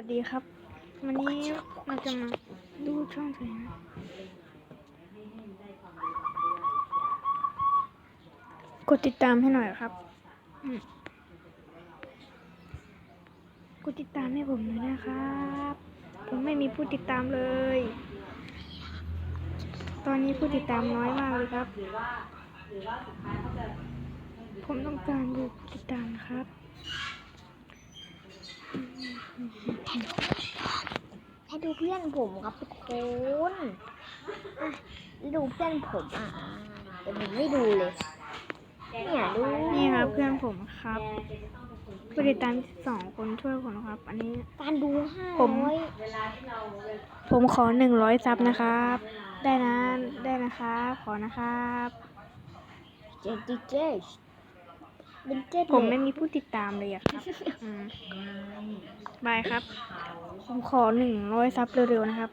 วัสดีครับ วันนี้เราจะมาดูช่องตัวเองกดติดตามให้หน่อยครับกดติดตามให้ผมหน่อยนะครับ ผมไม่มีผู้ติดตามเลย ตอนนี้ผู้ติดตามน้อยมากเลยครับ ผมต้องการดูผู้ติดตามครับ ให้ ดูเพื่อนผมครับทุกคนอะดูเพื่อนผมอะแต่ผมไม่ดูเลยเนี่ยดูนี่ครับเพื่อนผมครับผู้ติดตามสองคนช่วยผมนะครับ อันนี้การดูห้าผมร้อยผมขอหนึ่งร้อยซับนะครับ ได้นะได้นะครับ ขอนะครับเจดิเจเป็นเจ็ดผมเลไม่ยมีผู้ติดตามเลยอะครับอืมบายครับ ผมขอหนึ่งร้อยซับเร็วๆนะครับ